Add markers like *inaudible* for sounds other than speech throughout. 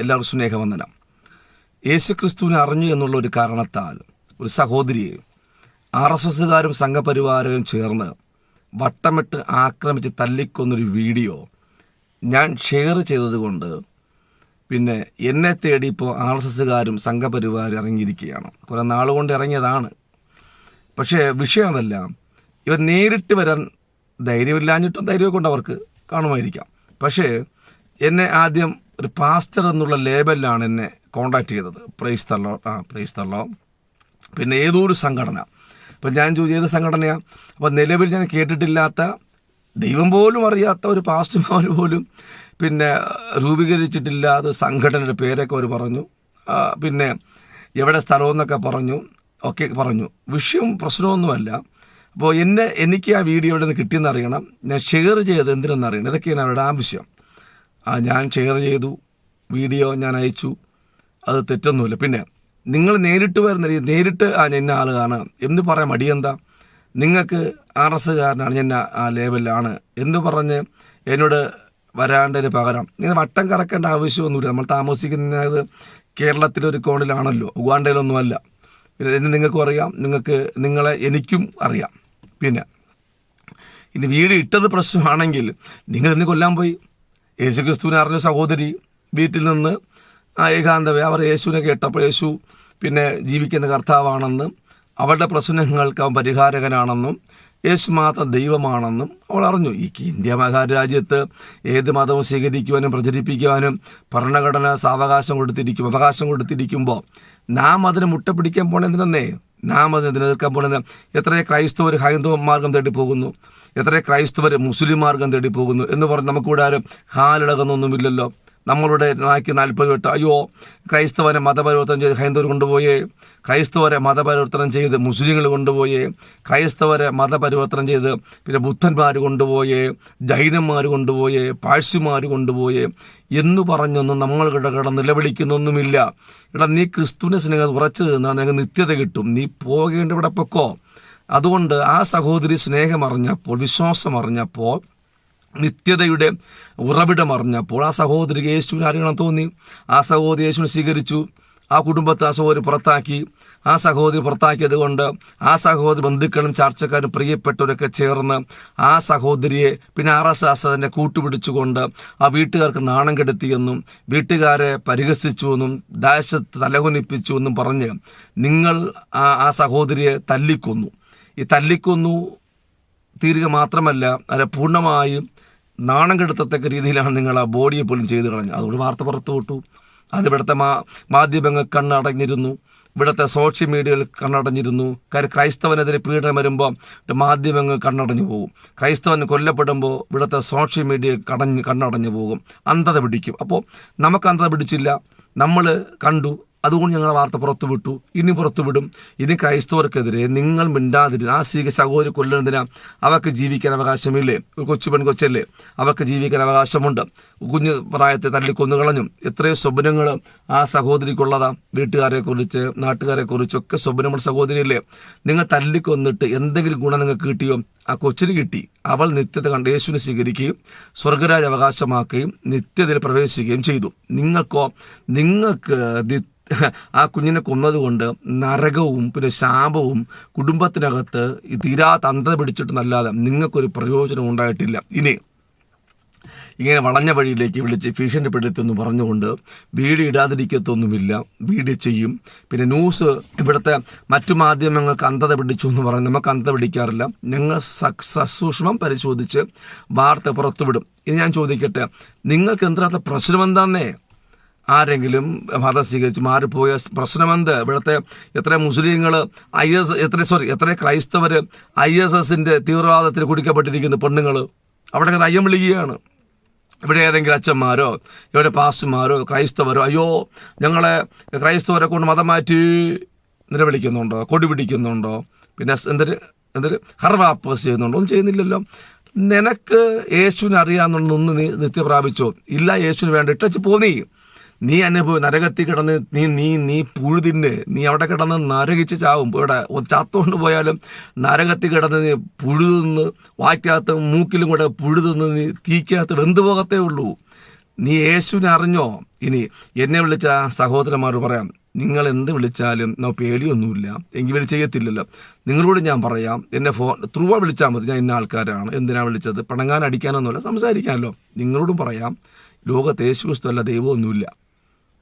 എല്ലാവർക്കും സ്നേഹവന്ദനം. യേശുക്രിസ്തുവിനെ അറിഞ്ഞു എന്നുള്ള ഒരു കാരണത്താൽ ഒരു സഹോദരിയെ ആർ എസ് എസുകാരും സംഘപരിവാരവും ചേർന്ന് വട്ടമിട്ട് ആക്രമിച്ച് തല്ലിക്കൊന്നൊരു വീഡിയോ ഞാൻ ഷെയർ ചെയ്തതുകൊണ്ട് പിന്നെ എന്നെ തേടി ഇപ്പോൾ ആർ എസ് എസുകാരും സംഘപരിവാരും ഇറങ്ങിയിരിക്കുകയാണ്. കുറേ നാളുകൊണ്ട് ഇറങ്ങിയതാണ്. പക്ഷേ വിഷയം അതല്ല. ഇവർ നേരിട്ട് വരാൻ ധൈര്യമില്ലാഞ്ഞിട്ടും ധൈര്യമൊക്കെ കൊണ്ട് അവർക്ക് കാണുമായിരിക്കാം. പക്ഷേ എന്നെ ആദ്യം ഒരു പാസ്റ്റർ എന്നുള്ള ലേബലിലാണ് എന്നെ കോണ്ടാക്ട് ചെയ്തത്. പ്രൈസ് തള്ളോ ആ പ്രൈസ് തള്ളോ പിന്നെ ഏതോ ഒരു സംഘടന? അപ്പം ഞാൻ ചോദിച്ചു ഏത് സംഘടനയാണ് അപ്പം നിലവിൽ ഞാൻ കേട്ടിട്ടില്ലാത്ത ദൈവം പോലും അറിയാത്ത ഒരു പാസ്റ്റർമാർ പോലും പിന്നെ രൂപീകരിച്ചിട്ടില്ലാത്ത സംഘടനയുടെ പേരൊക്കെ അവർ പറഞ്ഞു. പിന്നെ എവിടെ സ്ഥലമെന്നൊക്കെ പറഞ്ഞു. ഒക്കെ പറഞ്ഞു. വിഷയം പ്രശ്നമൊന്നുമല്ല. അപ്പോൾ എന്നെ എനിക്ക് ആ വീഡിയോ എവിടെ നിന്ന് കിട്ടിയെന്ന് അറിയണം. ഞാൻ ഷെയർ ചെയ്ത് എന്തിനെന്ന് അറിയണം. ഇതൊക്കെയാണ് അവരുടെ ആവശ്യം. ഞാൻ ഷെയർ ചെയ്തു. വീഡിയോ ഞാൻ അയച്ചു. അത് തെറ്റൊന്നുമില്ല. പിന്നെ നിങ്ങൾ നേരിട്ട് വരുന്ന രീതി നേരിട്ട് ആ എന്നെ ആളുകാണ് എന്ന് പറയാൻ മടിയെന്താ നിങ്ങൾക്ക് ആർ എസ്സുകാരനാണ് ഞാൻ ആ- ലേബലിലാണ് എന്ന് പറഞ്ഞ് എന്നോട് വരാണ്ടതിന് പകരം ഇങ്ങനെ വട്ടം കറക്കേണ്ട ആവശ്യമൊന്നുമില്ല. നമ്മൾ താമസിക്കുന്നത് കേരളത്തിലെ ഒരു കോണിലാണല്ലോ. ഉഗാണ്ടയിലൊന്നുമല്ല. പിന്നെ നിങ്ങൾക്കും അറിയാം. നിങ്ങൾക്ക് നിങ്ങളെ എനിക്കും അറിയാം. പിന്നെ ഇനി വീട് ഇട്ടത് പ്രശ്നമാണെങ്കിൽ നിങ്ങൾ ഇന്ന് കൊല്ലാൻ പോയി. യേശുക്രിസ്തുവിനെ അറിഞ്ഞ സഹോദരി വീട്ടിൽ നിന്ന് ഏകാന്തവേ അവർ യേശുവിനെ കേട്ടപ്പോൾ യേശു പിന്നെ ജീവിക്കുന്ന കർത്താവാണെന്നും അവരുടെ പ്രശ്നങ്ങൾക്ക് അവൻ പരിഹാരകനാണെന്നും യേശു മാത്രം ദൈവമാണെന്നും അവൾ അറിഞ്ഞു. ഈ ഇന്ത്യ മഹാരാജ്യത്ത് ഏത് മതവും സ്വീകരിക്കുവാനും പ്രചരിപ്പിക്കുവാനും ഭരണഘടന സാവകാശം കൊടുത്തിരിക്കും അവകാശം കൊടുത്തിരിക്കുമ്പോൾ നാം അതിനെ മുട്ട പിടിക്കാൻ പോണെന്തിനെന്നേ? നാം അതിനെ നിലനിൽക്കാൻ പോണെന്ന്. എത്ര ക്രൈസ്തവർ ഹൈന്ദവ മാർഗം തേടി പോകുന്നു? എത്ര ക്രൈസ്തവർ മുസ്ലിം മാർഗം തേടി പോകുന്നു? എന്ന് പറഞ്ഞ് നമുക്കിവിടെ ആരും ഹാലിളകുന്നൊന്നുമില്ലല്ലോ. നമ്മളുടെ നാക്കി നാൽപ്പത് വിട്ട്. അയ്യോ ക്രൈസ്തവരെ മതപരിവർത്തനം ചെയ്ത് ഹൈന്ദവർ കൊണ്ടുപോയേ. ക്രൈസ്തവരെ മതപരിവർത്തനം ചെയ്ത് മുസ്ലിങ്ങൾ കൊണ്ടുപോയേ. ക്രൈസ്തവരെ മതപരിവർത്തനം ചെയ്ത് പിന്നെ ബുദ്ധന്മാർ കൊണ്ടുപോയേ ജൈനന്മാർ കൊണ്ടുപോയേ പാഴ്സിമാർ കൊണ്ടുപോയേ. എന്ന് പറഞ്ഞൊന്നും നമ്മൾ കട നിലവിളിക്കുന്നൊന്നുമില്ല. എടാ നീ ക്രിസ്തുവിനെ സ്നേഹം ഉറച്ചു നിന്നാൽ നിനക്ക് നിത്യത കിട്ടും. നീ പോകേണ്ട ഇവിടെ പൊക്കോ. അതുകൊണ്ട് ആ സഹോദരി സ്നേഹം അറിഞ്ഞപ്പോൾ വിശ്വാസം അറിഞ്ഞപ്പോൾ നിത്യതയുടെ ഉറവിടം അറിഞ്ഞപ്പോൾ ആ സഹോദരിക്ക് യേശുവിനെ അറിയണം തോന്നി. ആ സഹോദരി യേശുവിനെ സ്വീകരിച്ചു. ആ കുടുംബത്തെ ആ സഹോദരി പുറത്താക്കി. ആ സഹോദരി പുറത്താക്കിയത് കൊണ്ട് ആ സഹോദരി ബന്ധുക്കളും ചർച്ചക്കാരും പ്രിയപ്പെട്ടവരൊക്കെ ചേർന്ന് ആ സഹോദരിയെ പിന്നെ ആർ എസ് എസ് അതിനെ കൂട്ടുപിടിച്ചുകൊണ്ട് ആ വീട്ടുകാർക്ക് നാണം കെടുത്തിയെന്നും വീട്ടുകാരെ പരിഹസിച്ചുവെന്നും ദേശത്ത് തലകുനിപ്പിച്ചു എന്നും പറഞ്ഞ് നിങ്ങൾ ആ ആ സഹോദരിയെ തല്ലിക്കൊന്നു. ഈ തല്ലിക്കൊന്നു തീരുക മാത്രമല്ല അത് പൂർണമായും നാണം കെടുത്തത്തക്ക രീതിയിലാണ് നിങ്ങൾ ആ ബോഡിയെ പോലും ചെയ്ത് കളഞ്ഞത്. അതുകൊണ്ട് വാർത്ത പുറത്തു വിട്ടു. അത് ഇവിടുത്തെ മാ മാധ്യമങ്ങൾ കണ്ണടഞ്ഞിരുന്നു. ഇവിടുത്തെ സോഷ്യൽ മീഡിയയിൽ കണ്ണടഞ്ഞിരുന്നു. കാര്യം ക്രൈസ്തവനെതിരെ പീഡനം വരുമ്പോൾ മാധ്യമങ്ങൾ കണ്ണടഞ്ഞു പോകും. ക്രൈസ്തവൻ കൊല്ലപ്പെടുമ്പോൾ ഇവിടുത്തെ സോഷ്യൽ മീഡിയ കടഞ്ഞ് കണ്ണടഞ്ഞു പോകും. അന്ധത പിടിക്കും. അപ്പോൾ നമുക്ക് അന്ധത പിടിച്ചില്ല. നമ്മൾ കണ്ടു. അതുകൊണ്ട് ഞങ്ങൾ വാർത്ത പുറത്തു വിട്ടു ഇനി പുറത്തു വിടും ഇനി ക്രൈസ്തവർക്കെതിരെ നിങ്ങൾ മിണ്ടാതിരുന്ന ആ സീക സഹോദരി കൊല്ലുന്നതിന് അവർക്ക് ജീവിക്കാൻ അവകാശമില്ലേ? ഒരു കൊച്ചു പെൺകൊച്ചല്ലേ? അവർക്ക് ജീവിക്കാൻ അവകാശമുണ്ട്. കുഞ്ഞു പ്രായത്തെ തല്ലിക്കൊന്നുകളഞ്ഞും എത്രയോ സ്വപ്നങ്ങൾ ആ സഹോദരിക്കുള്ളതാ. വീട്ടുകാരെ കുറിച്ച് നാട്ടുകാരെ കുറിച്ചൊക്കെ സ്വപ്നമുള്ള സഹോദരിയല്ലേ? നിങ്ങൾ തല്ലിക്കൊന്നിട്ട് എന്തെങ്കിലും ഗുണം നിങ്ങൾക്ക് കിട്ടിയോ? ആ കൊച്ചിന് കിട്ടി. അവൾ നിത്യത കണ്ട് യേശുവിനെ സ്വീകരിക്കുകയും സ്വർഗരാജ് അവകാശമാക്കുകയും നിത്യതയിൽ പ്രവേശിക്കുകയും ചെയ്തു. നിങ്ങൾക്കോ നിങ്ങൾക്ക് *laughs* ആ കുഞ്ഞിനെ കൊന്നതുകൊണ്ട് നരകവും പിന്നെ ശാപവും കുടുംബത്തിനകത്ത് തീരാത്ത പിടിച്ചിട്ട് പിടിച്ചിട്ടെന്നല്ലാതെ നിങ്ങൾക്കൊരു പ്രയോജനം ഉണ്ടായിട്ടില്ല. ഇനി ഇങ്ങനെ വളഞ്ഞ വഴിയിലേക്ക് വിളിച്ച് ഭീഷണിപ്പെടുത്തുമെന്ന് പറഞ്ഞുകൊണ്ട് വീട് ഇടാതിരിക്കത്തൊന്നുമില്ല. വീട് ചെയ്യും. പിന്നെ ന്യൂസ് ഇവിടുത്തെ മറ്റു മാധ്യമങ്ങൾക്ക് അന്ധത പിടിച്ചു എന്ന് പറഞ്ഞ് നമുക്ക് അന്ധത പിടിക്കാറില്ല. ഞങ്ങൾ സസൂക്ഷ്മം പരിശോധിച്ച് വാർത്ത പുറത്തുവിടും. ഇത് ഞാൻ ചോദിക്കട്ടെ നിങ്ങൾക്ക് എന്തിനകത്ത് പ്രശ്നം എന്താന്നേ ആരെങ്കിലും മതം സ്വീകരിച്ച് മാറിപ്പോയ പ്രശ്നമെന്ത്? ഇവിടുത്തെ എത്ര മുസ്ലിങ്ങൾ ഐ എസ് എത്ര സോറി എത്ര ക്രൈസ്തവർ ഐ എസ് എസിന്റെ തീവ്രവാദത്തിൽ കുടിക്കപ്പെട്ടിരിക്കുന്ന പെണ്ണുങ്ങൾ അവിടെ നയം വിളിക്കുകയാണ്. ഇവിടെ ഏതെങ്കിലും അച്ഛന്മാരോ ഇവിടെ പാസ്റ്റർമാരോ ക്രൈസ്തവരോ അയ്യോ ഞങ്ങളെ ക്രൈസ്തവരെ കൊണ്ട് മതം മാറ്റി നിലവിളിക്കുന്നുണ്ടോ? കൊടി പിടിക്കുന്നുണ്ടോ? പിന്നെ എന്തൊരു എന്തൊരു ഹർവാപ്പസ് ചെയ്യുന്നുണ്ടോ? ഒന്നും ചെയ്യുന്നില്ലല്ലോ. നിനക്ക് യേശുവിനെ അറിയാമെന്നൊന്ന് നീ പ്രാപിച്ചോ ഇല്ല യേശുവിന് വേണ്ട. ഇട്ടച്ച് പോ നീ അനുഭവം നരകത്തിൽ കിടന്ന് നീ നീ നീ പുഴുതിന് നീ അവിടെ കിടന്ന് നരകിച്ച് ചാവും. ഇവിടെ ചാത്തോണ്ട് പോയാലും നരകത്തിൽ കിടന്ന് നീ പുഴുതിന്ന് വായ്ക്കകത്ത് മൂക്കിലും കൂടെ പുഴുതിന്ന് നീ തീക്കകത്ത് വെന്ത് പോകത്തേ ഉള്ളൂ. നീ യേശുവിനെ അറിഞ്ഞോ? ഇനി എന്നെ വിളിച്ച സഹോദരന്മാർ പറയാം നിങ്ങൾ എന്ത് വിളിച്ചാലും നോ പേടിയൊന്നുമില്ല. എങ്കിൽ വേണ്ടി ചെയ്യത്തില്ലല്ലോ. നിങ്ങളോട് ഞാൻ പറയാം എന്നെ ഫോൺ ത്രൂവ വിളിച്ചാൽ മതി. ഞാൻ ഇന്ന ആൾക്കാരാണ്. എന്തിനാണ് വിളിച്ചത്? പിണങ്ങാൻ അടിക്കാനൊന്നുമല്ല സംസാരിക്കാമല്ലോ. നിങ്ങളോടും പറയാം ലോകത്ത് യേശു ക്രിസ്തു അല്ല ദൈവമൊന്നുമില്ല.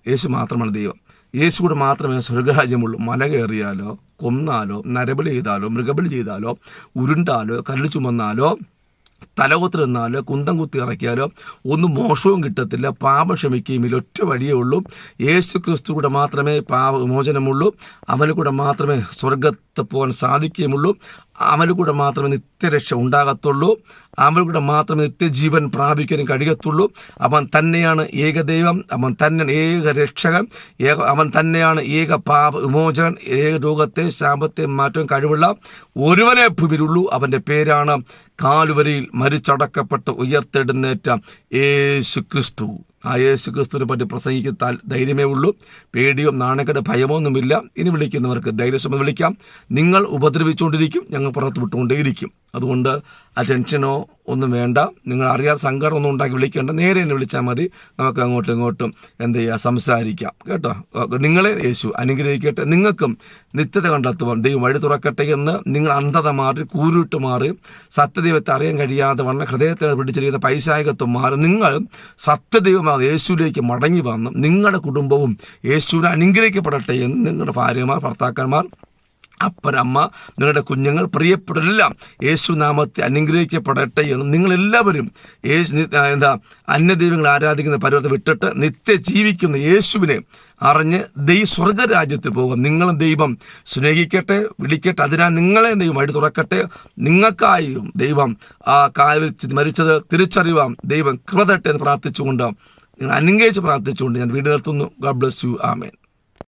യേശു മാത്രമാണ് ദൈവം. യേശു കൂടെ മാത്രമേ സ്വർഗരാജ്യമുള്ളൂ മല കയറിയാലോ കൊന്നാലോ നരബലി ചെയ്താലോ മൃഗബലി ചെയ്താലോ ഉരുണ്ടാലോ കല്ല് ചുമന്നാലോ തലകുത്തി നിന്നാലോ കുന്തം കുത്തി ഇറക്കിയാലോ ഒന്നും മോശവും കിട്ടത്തില്ല. പാപം ക്ഷമിക്കുകയും ഒറ്റ വഴിയേ ഉള്ളൂ. യേശു ക്രിസ്തു കൂടെ മാത്രമേ പാപ മോചനമുള്ളൂ അവന് കൂടെ മാത്രമേ സ്വർഗത്ത് പോകാൻ സാധിക്കുകയുമുള്ളൂ. അവന് കൂടെ മാത്രമേ നിത്യരക്ഷ ഉണ്ടാകത്തുള്ളൂ. അമലുകൂടെ കൂടെ മാത്രമേ നിത്യജീവൻ പ്രാപിക്കാനും കഴിയത്തുള്ളൂ. അവൻ തന്നെയാണ് ഏകദൈവം അവൻ തന്നെ ഏക രക്ഷകൻ ഏക അവൻ തന്നെയാണ് ഏക പാപ വിമോചകൻ ഏക രോഗത്തെ ശാപത്തെ മാറ്റാൻ കഴിവുള്ള ഒരുവനെ ഭൂമിയിലുള്ളൂ. അവന്റെ പേരാണ് കാലുവരിയിൽ മരിച്ചടക്കപ്പെട്ട് ഉയർത്തെടുന്നേറ്റ യേശു ക്രിസ്തു ആ യേശു ക്രിസ്തുവിനെ പറ്റി പ്രസംഗിക്കുന്ന ധൈര്യമേ ഉള്ളൂ. പേടിയോ നാണക്കേട് ഭയമൊന്നുമില്ല. ഇനി വിളിക്കുന്നവർക്ക് ധൈര്യസമം വിളിക്കാം. നിങ്ങൾ ഉപദ്രവിച്ചുകൊണ്ടിരിക്കും. ഞങ്ങൾ പുറത്ത് വിട്ടുകൊണ്ടേയിരിക്കും അതുകൊണ്ട് ആ ടെൻഷനോ ഒന്നും വേണ്ട. നിങ്ങൾ അറിയാത്ത സങ്കടം ഒന്നും ഉണ്ടാക്കി വിളിക്കേണ്ട. നേരെ എന്നെ വിളിച്ചാൽ മതി. നമുക്ക് അങ്ങോട്ടും ഇങ്ങോട്ടും എന്ത് ചെയ്യുക സംസാരിക്കാം. കേട്ടോ? നിങ്ങളെ യേശു അനുഗ്രഹിക്കട്ടെ. നിങ്ങൾക്കും നിത്യത കണ്ടെത്തുവാൻ ദൈവം വഴി തുറക്കട്ടെ എന്ന് നിങ്ങൾ അന്ധത മാറി കൂരിട്ട് മാറി സത്യദൈവത്തെ അറിയാൻ കഴിയാതെ വണ്ണ ഹൃദയത്തെ പിടിച്ചിരിക്കുന്ന പൈസായകത്വം മാറി നിങ്ങൾ സത്യദൈവമായ യേശുവിലേക്ക് മടങ്ങി വന്ന് നിങ്ങളുടെ കുടുംബവും യേശുവിനെ അനുഗ്രഹിക്കപ്പെടട്ടെ എന്ന് നിങ്ങളുടെ ഭാര്യമാർ ഭർത്താക്കന്മാർ അപ്പനമ്മ നിങ്ങളുടെ കുഞ്ഞുങ്ങൾ പ്രിയപ്പെടലെല്ലാം യേശു നാമത്തെ അനുഗ്രഹിക്കപ്പെടട്ടെ എന്ന് നിങ്ങളെല്ലാവരും യേശു എന്താ അന്യദൈവങ്ങൾ ആരാധിക്കുന്ന പരുവത്തെ വിട്ടിട്ട് നിത്യ ജീവിക്കുന്ന യേശുവിനെ അറിഞ്ഞ് ദൈ സ്വർഗരാജ്യത്തിൽ പോകും. നിങ്ങളും ദൈവം സ്നേഹിക്കട്ടെ വിളിക്കട്ടെ. അതിനാൽ നിങ്ങളെ ദൈവം വഴി തുറക്കട്ടെ. നിങ്ങൾക്കായും ദൈവം ആ കാലിൽ മരിച്ചത് തിരിച്ചറിയുവാം ദൈവം കൃപതട്ടെ എന്ന് പ്രാർത്ഥിച്ചുകൊണ്ട് നിങ്ങൾ അനുഗ്രഹിച്ച് പ്രാർത്ഥിച്ചുകൊണ്ട് ഞാൻ വീട് നിർത്തുന്നു. God bless you amen